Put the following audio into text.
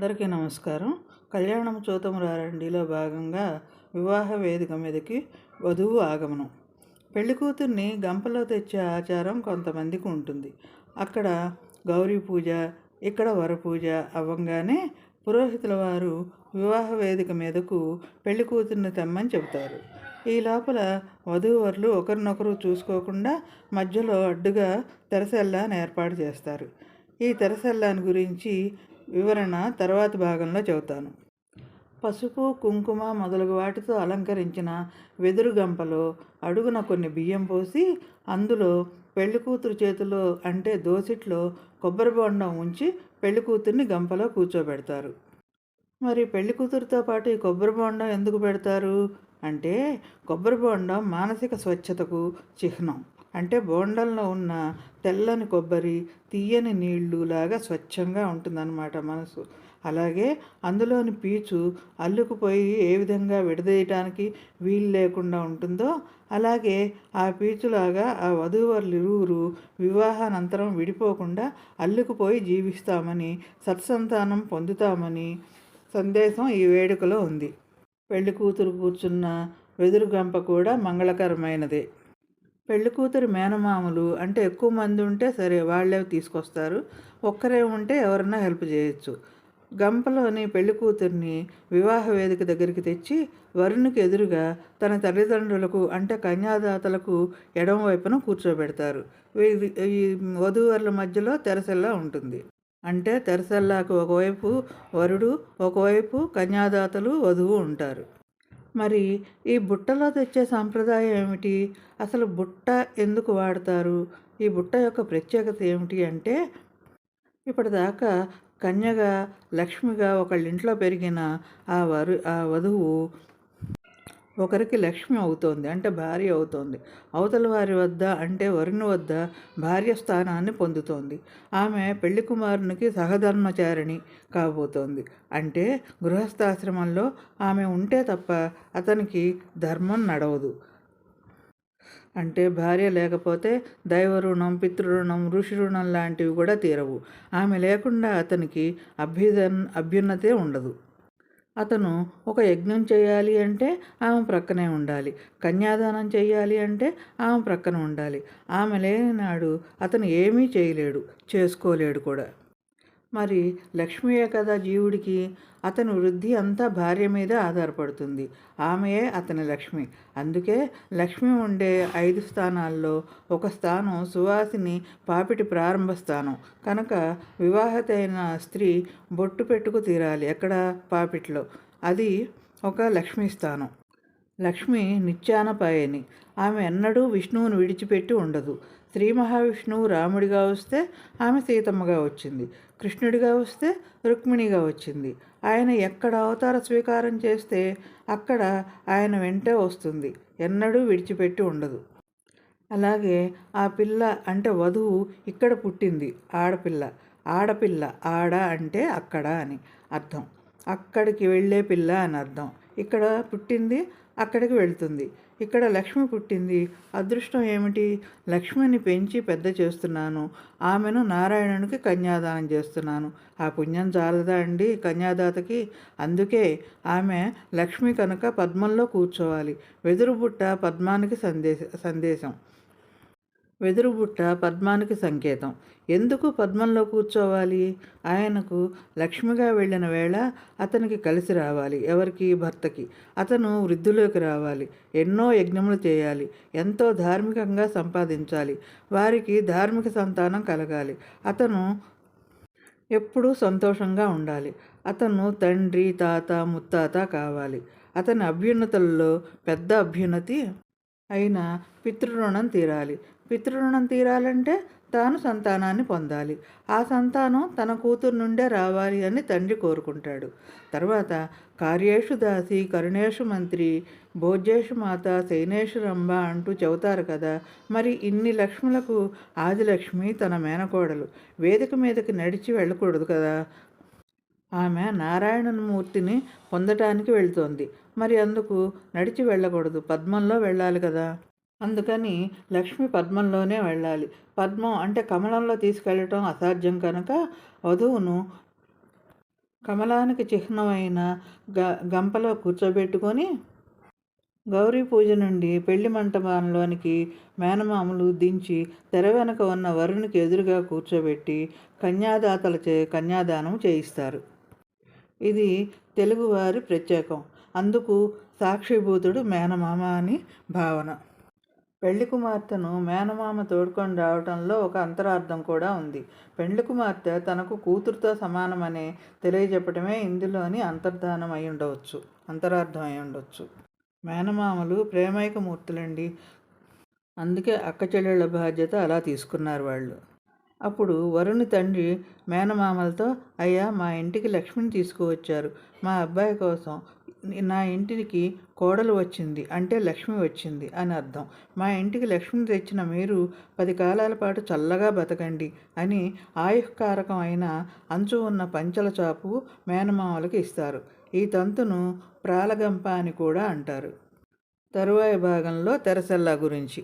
అందరికీ నమస్కారం. కళ్యాణం చూతమురారండిలో భాగంగా వివాహ వేదిక మీదకి వధువు ఆగమనం. పెళ్ళి కూతుర్ని గంపలో తెచ్చే ఆచారం కొంతమందికి ఉంటుంది. అక్కడ గౌరీ పూజ ఇక్కడ వరపూజ అవ్వంగానే పురోహితుల వారు వివాహ వేదిక మీదకు పెళ్ళి కూతుర్ని తెమ్మని చెబుతారు. ఈ లోపల వధూవరులు ఒకరినొకరు చూసుకోకుండా మధ్యలో అడ్డుగా తెరసెల్లాన్ని ఏర్పాటు చేస్తారు. ఈ తెరసెల్లాని గురించి వివరణ తర్వాత భాగంలో చెబుతాను. పసుపు కుంకుమ మొదలగు వాటితో అలంకరించిన వెదురు గంపలో అడుగున కొన్ని బియ్యం పోసి అందులో పెళ్ళి కూతురు చేతిలో అంటే దోసిట్లో కొబ్బరి బొండం ఉంచి పెళ్ళి కూతుర్ని గంపలో కూర్చోబెడతారు. మరి పెళ్ళి కూతురుతో పాటు ఈ కొబ్బరి బొండం ఎందుకు పెడతారు? అంటే కొబ్బరి బొండం మానసిక స్వచ్ఛతకు చిహ్నం. అంటే బోండల్లో ఉన్న తెల్లని కొబ్బరి తీయని నీళ్ళు లాగా స్వచ్ఛంగా ఉంటుందన్నమాట మనసు. అలాగే అందులోని పీచు అల్లుకుపోయి ఏ విధంగా విడదీయటానికి వీలు లేకుండా ఉంటుందో అలాగే ఆ పీచులాగా ఆ వధూవరులు ఇరువురు వివాహానంతరం విడిపోకుండా అల్లుకుపోయి జీవిస్తామని సత్సంతానం పొందుతామని సందేశం ఈ వేడుకలో ఉంది. పెళ్ళి కూతురు కూర్చున్న వెదురు గంప కూడా మంగళకరమైనదే. పెళ్ళి కూతురు మేనమామలు అంటే ఎక్కువ మంది ఉంటే సరే వాళ్ళే తీసుకొస్తారు. ఒక్కరే ఉంటే ఎవరన్నా హెల్ప్ చేయొచ్చు. గంపలోని పెళ్ళి కూతుర్ని వివాహ వేదిక దగ్గరికి తెచ్చి వరుణుకి ఎదురుగా తన తల్లిదండ్రులకు అంటే కన్యాదాతలకు ఎడమ వైపున కూర్చోబెడతారు. ఈ వధూవరుల మధ్యలో తెరసెల్లా ఉంటుంది. అంటే తెరసెల్లాకు ఒకవైపు వరుడు ఒకవైపు కన్యాదాతలు వధువు ఉంటారు. మరి ఈ బుట్టలో తెచ్చే సాంప్రదాయం ఏమిటి? అసలు బుట్ట ఎందుకు వాడతారు? ఈ బుట్ట యొక్క ప్రత్యేకత ఏమిటి అంటే ఇప్పటిదాకా కన్యగా లక్ష్మిగా ఒకళ్ళ ఇంట్లో పెరిగిన ఆ వరు ఆ వధువు ఒకరికి లక్ష్మి అవుతోంది అంటే భార్య అవుతోంది. అవతల వారి వద్ద అంటే వరుణ్ వద్ద భార్య స్థానాన్ని పొందుతోంది. ఆమె పెళ్ళి కుమారునికి సహధర్మచారిణి కాబోతోంది. అంటే గృహస్థాశ్రమంలో ఆమె ఉంటే తప్ప అతనికి ధర్మం నడవదు. అంటే భార్య లేకపోతే దైవ రుణం పితృరుణం ఋషి రుణం లాంటివి కూడా తీరవు. ఆమె లేకుండా అతనికి అభ్యుదన్ అభ్యున్నతే ఉండదు. అతను ఒక యజ్ఞం చేయాలి అంటే ఆమె ప్రక్కనే ఉండాలి. కన్యాదానం చేయాలి అంటే ఆమె ప్రక్కన ఉండాలి. ఆమె లేని నాడు అతను ఏమీ చేయలేడు చేసుకోలేడు కూడా. మరి లక్ష్మీయే కదా జీవుడికి. అతని వృద్ధి అంతా భార్య మీద ఆధారపడుతుంది. ఆమెయే అతని లక్ష్మి. అందుకే లక్ష్మి ఉండే ఐదు స్థానాల్లో ఒక స్థానం సువాసిని పాపిటి ప్రారంభ స్థానం. కనుక వివాహతైన స్త్రీ బొట్టు పెట్టుకు తీరాలి ఎక్కడ? పాపిట్లో. అది ఒక లక్ష్మీ స్థానం. లక్ష్మి నిత్యానపాయని. ఆమె ఎన్నడూ విష్ణువును విడిచిపెట్టి ఉండదు. శ్రీ మహావిష్ణువు రాముడిగా వస్తే ఆమె సీతమ్మగా వచ్చింది. కృష్ణుడిగా వస్తే రుక్మిణిగా వచ్చింది. ఆయన ఎక్కడ అవతార స్వీకారం చేస్తే అక్కడ ఆయన వెంటే వస్తుంది. ఎన్నడూ విడిచిపెట్టి ఉండదు. అలాగే ఆ పిల్ల అంటే వధువు ఇక్కడ పుట్టింది. ఆడపిల్ల. ఆడపిల్ల ఆడ అంటే అక్కడ అని అర్థం. అక్కడికి వెళ్ళే పిల్ల అని అర్థం. ఇక్కడ పుట్టింది అక్కడికి వెళ్తుంది. ఇక్కడ లక్ష్మి పుట్టింది. అదృష్టం ఏమిటి? లక్ష్మిని పెంచి పెద్ద చేస్తున్నాను. ఆమెను నారాయణునికి కన్యాదానం చేస్తున్నాను. ఆ పుణ్యం చాలదా అండి? కన్యాదాతకి అందుకే ఆమె లక్ష్మి కనుక పద్మంలో కూర్చోవాలి. వెదురు బుట్ట పద్మానికి సందేశ సందేశం. వెదురుబుట్ట పద్మానికి సంకేతం. ఎందుకు పద్మంలో కూర్చోవాలి? ఆయనకు లక్ష్మిగా వెళ్ళిన వేళ అతనికి కలిసి రావాలి ఎవరికి? భర్తకి. అతను వృద్ధులోకి రావాలి ఎన్నో యజ్ఞములు చేయాలి ఎంతో ధార్మికంగా సంపాదించాలి వారికి ధార్మిక సంతానం కలగాలి. అతను ఎప్పుడూ సంతోషంగా ఉండాలి. అతను తండ్రి తాత ముత్తాత కావాలి. అతని అభ్యున్నతుల్లో పెద్ద అభ్యున్నతి అయిన పితృరుణం తీరాలి. పితృరుణం తీరాలంటే తాను సంతానాన్ని పొందాలి. ఆ సంతానం తన కూతురు నుండే రావాలి అని తండ్రి కోరుకుంటాడు. తర్వాత కార్యేషు దాసి కరుణేషు మంత్రి భోజ్యేషు మాత శైనేషు రంభ అంటూ చెబుతారు కదా. మరి ఇన్ని లక్ష్ములకు ఆదిలక్ష్మి తన మేనకోడలు. వేదిక మీదకి నడిచి వెళ్ళకూడదు కదా. ఆమె నారాయణమూర్తిని పొందటానికి వెళ్తోంది. మరి అందుకు నడిచి వెళ్ళకూడదు. పద్మంలో వెళ్ళాలి కదా? అందుకని లక్ష్మి పద్మంలోనే వెళ్ళాలి. పద్మం అంటే కమలంలో తీసుకెళ్ళటం అసాధ్యం కనుక వధువును కమలానికి చిహ్నమైన గ గంపలో కూర్చోబెట్టుకొని గౌరీ పూజ నుండి పెళ్ళి మంటపంలోనికి మేనమామలు దించి తెర వెనక ఉన్న వరునికి ఎదురుగా కూర్చోబెట్టి కన్యాదాతలచే కన్యాదానం చేయిస్తారు. ఇది తెలుగువారి ప్రత్యేకం. అందుకు సాక్షిభూతుడు మేనమామ అని భావన. పెళ్ళి కుమార్తెను మేనమామ తోడుకొని రావడంలో ఒక అంతరార్థం కూడా ఉంది. పెళ్ళి కుమార్తె తనకు కూతురుతో సమానమనే తెలియజెప్పటమే ఇందులోని అంతర్ధానం అయి ఉండవచ్చు అంతరార్థం అయి ఉండవచ్చు మేనమామలు ప్రేమైక మూర్తులండి. అందుకే అక్క చెల్లెళ్ళ బాధ్యత అలా తీసుకున్నారు వాళ్ళు. అప్పుడు వరుణి తండ్రి మేనమామలతో అయ్యా మా ఇంటికి లక్ష్మిని తీసుకువచ్చారు. మా అబ్బాయి కోసం నా ఇంటికి కోడలు వచ్చింది అంటే లక్ష్మి వచ్చింది అని అర్థం. మా ఇంటికి లక్ష్మిని తెచ్చిన మీరు పది కాలాల పాటు చల్లగా బతకండి అని ఆయుష్కారకం అయిన అంచు ఉన్న పంచల చాపు మేనమామలకు ఇస్తారు. ఈ తంతును ప్రాలగంప అని కూడా అంటారు. తరువాయి భాగంలో తెరసెల్లా గురించి.